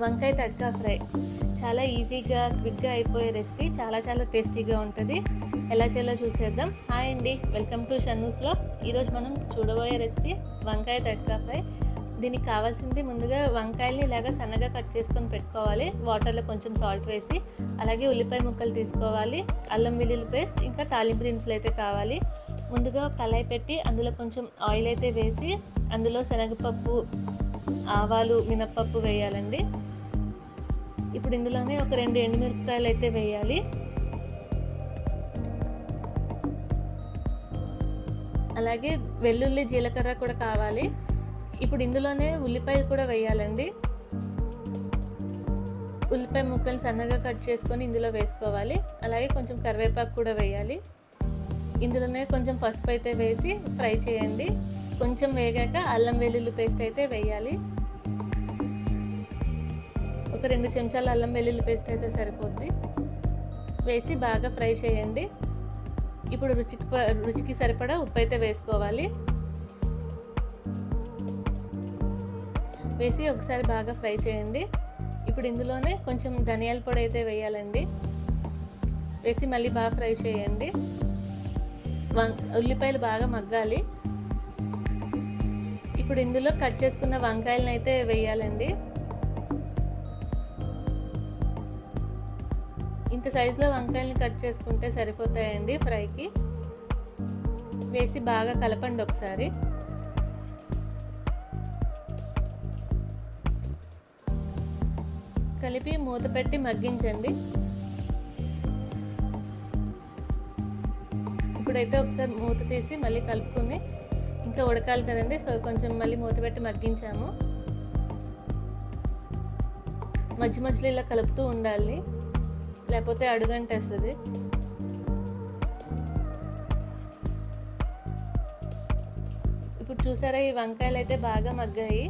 వంకాయ తడకా ఫ్రై. చాలా ఈజీగా క్విక్గా అయిపోయే రెసిపీ. చాలా చాలా టేస్టీగా ఉంటుంది. ఎలా చేయాలో చూసేద్దాం. హాయ్ అండి. Welcome to Shannu's blogs. ఈరోజు మనం చూడబోయే రెసిపీ వంకాయ తడకా ఫ్రై. దీనికి కావాల్సింది ముందుగా వంకాయల్ని ఇలాగా సన్నగా కట్ చేసుకొని పెట్టుకోవాలి. వాటర్లో కొంచెం సాల్ట్ వేసి అలాగే ఉల్లిపాయ ముక్కలు తీసుకోవాలి. అల్లం వెల్లుల్లి పేస్ట్ ఇంకా తాలింపు దినుసులు అయితే కావాలి. ముందుగా కళాయి పెట్టి అందులో కొంచెం ఆయిల్ అయితే వేసి అందులో శనగపప్పు ఆవాలు మినప్పప్పు వేయాలండి. ఇప్పుడు ఇందులోనే ఒక రెండు ఎండుమిరపకాయలు అయితే వేయాలి. అలాగే వెల్లుల్లి జీలకర్ర కూడా కావాలి. ఇప్పుడు ఇందులోనే ఉల్లిపాయలు కూడా వేయాలండి. ఉల్లిపాయ ముక్కలు సన్నగా కట్ చేసుకొని ఇందులో వేసుకోవాలి. అలాగే కొంచెం కరివేపాకు కూడా వేయాలి. ఇందులోనే కొంచెం పసుపు అయితే వేసి ఫ్రై చేయండి. కొంచెం వేగాక అల్లం వెల్లుల్లి పేస్ట్ అయితే వేయాలి. ఒక రెండు చెంచాల అల్లం వెల్లుల్లి పేస్ట్ అయితే సరిపోద్ది. వేసి బాగా ఫ్రై చేయండి. ఇప్పుడు రుచికి రుచికి సరిపడా ఉప్పు అయితే వేసుకోవాలి. వేసి ఒకసారి బాగా ఫ్రై చేయండి. ఇప్పుడు ఇందులోనే కొంచెం ధనియాల పొడి అయితే వేయాలండి. వేసి మళ్ళీ బాగా ఫ్రై చేయండి. వం ఉల్లిపాయలు బాగా మగ్గాలి. ఇప్పుడు ఇందులో కట్ చేసుకున్న వంకాయలను అయితే వేయాలండి. ఇంత సైజులో వంకాయలని కట్ చేసుకుంటే సరిపోతాయండి ఫ్రైకి. వేసి బాగా కలపండి ఒకసారి. కలిపి మూత పెట్టి మగ్గించండి. ఇప్పుడైతే ఒకసారి మూత తీసి మళ్ళీ కలుపుకుని ఇంకా ఉడకాలి కదండి సో కొంచెం మళ్ళీ మూత పెట్టి మగ్గించాము. మధ్య మధ్యలో ఇలా కలుపుతూ ఉండాలి. లేకపోతే అడుగంటేస్తుంది. ఇప్పుడు చూసారా ఈ వంకాయలు అయితే బాగా మగ్గాయి.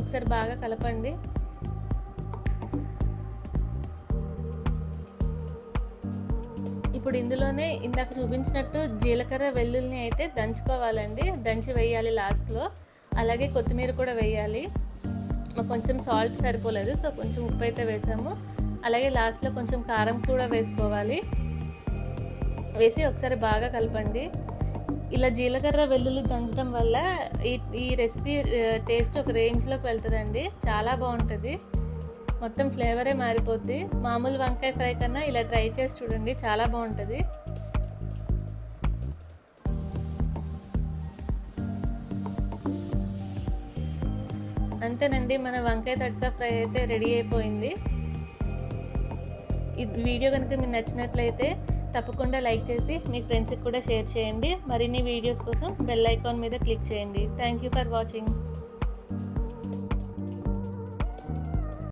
ఒకసారి బాగా కలపండి. ఇప్పుడు ఇందులోనే ఇందాక చూపించినట్టు జీలకర్ర వెల్లుల్ని అయితే దంచుకోవాలండి. దంచి వేయాలి లాస్ట్లో అలాగే కొత్తిమీర కూడా వేయాలి. కొంచెం సాల్ట్ సరిపోలేదు సో కొంచెం ఉప్పు అయితే వేసాము. అలాగే లాస్ట్లో కొంచెం కారం కూడా వేసుకోవాలి. వేసి ఒకసారి బాగా కలపండి. ఇలా జీలకర్ర వెల్లుల్లి దంచడం వల్ల ఈ ఈ రెసిపీ టేస్ట్ ఒక రేంజ్లోకి వెళ్తుందండి. చాలా బాగుంటుంది. మొత్తం ఫ్లేవరే మారిపోద్ది. మామూలు వంకాయ ఫ్రై కన్నా ఇలా ట్రై చేసి చూడండి చాలా బాగుంటుంది. అంతేనండి మన వంకాయ తడక ఫ్రై అయితే రెడీ అయిపోయింది. ఈ వీడియో కనుక మీకు నచ్చినట్లయితే తప్పకుండా లైక్ చేసి మీ ఫ్రెండ్స్కి కూడా షేర్ చేయండి. మరిన్ని వీడియోస్ కోసం బెల్ ఐకాన్ మీద క్లిక్ చేయండి. Thank you for watching.